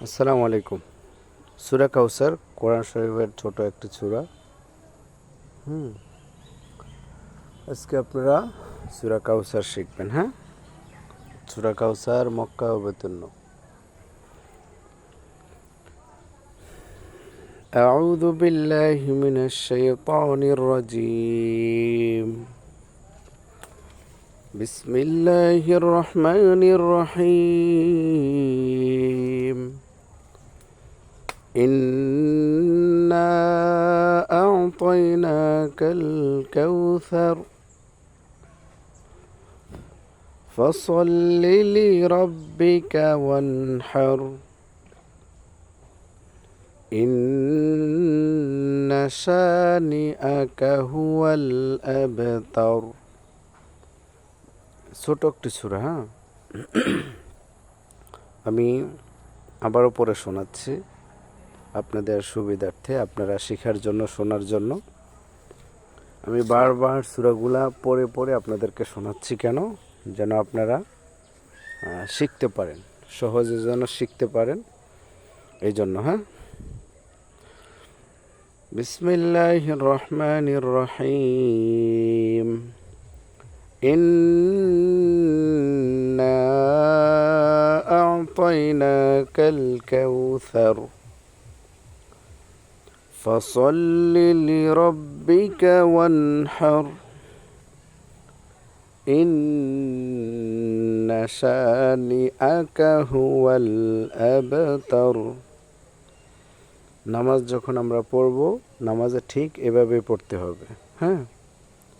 আসসালামু আলাইকুম সুরা কাউসার কোরআন শরীফের ছোট একটি সুরা হুম আজকে আপনারা সুরা কাউসার শিখবেন হ্যাঁ সুরা কাউসার মক্কা অবতীর্ণ أعوذ بالله من الشيطان الرجيم بسم الله الرحمن الرحيم إنا أعطيناك الكوثر فصل لربك وانحر إن شانئك هو الأبتر ছোট একটি সুরা হ্যাঁ আমি আবারও পরে শোনাচ্ছি আপনাদের সুবিধার্থে আপনারা শেখার জন্য শোনার জন্য আমি বারবার সুরাগুলা পড়ে পড়ে আপনাদেরকে শোনাচ্ছি কেন যেন আপনারা আহ, শিখতে পারেন সহজে যেন শিখতে পারেন এই জন্য হ্যাঁ বিসমিল্লাহ রহমান রহিম إنا أعطيناك الكوثر فصل لربك وانحر إن شانئك هو الأبتر নামাজ যখন আমরা পড়ব নামাজে ঠিক এভাবে পড়তে হবে হ্যাঁ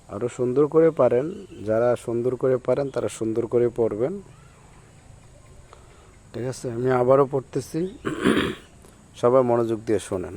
আরও সুন্দর করে পারেন যারা সুন্দর করে পারেন তারা সুন্দর করে পড়বেন ঠিক আছে আমি আবারও পড়তেছি সবাই মনোযোগ দিয়ে শোনেন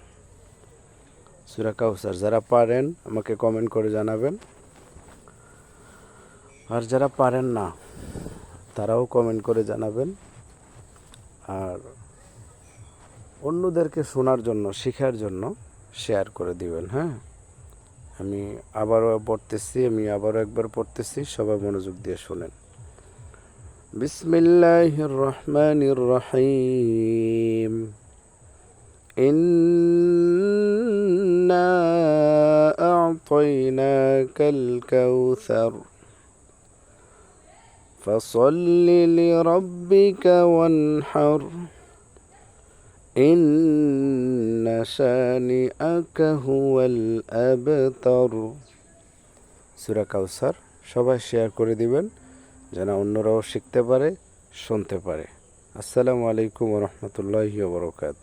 সুরা কাউসার, যারা পারেন আমাকে কমেন্ট করে জানাবেন। আর যারা পারেন না, তারাও কমেন্ট করে জানাবেন। আর অন্যদেরকে শোনার জন্য, শেখার জন্য শেয়ার করে দিবেন হ্যাঁ? আমি আবারও পড়তেছি, আমি আবারও একবার পড়তেছি, সবাই মনোযোগ দিয়ে শোনেন। বিসমিল্লাহ রহমান ইন أعطيناك الكوثر فصل لربك وانحر إن شانئك هو الأبتر সুরা কাউসার সবাই শেয়ার করে দিবেন যেন অন্যরাও শিখতে পারে শুনতে পারে আসসালামু আলাইকুম রহমতুল্লাহি বরকাত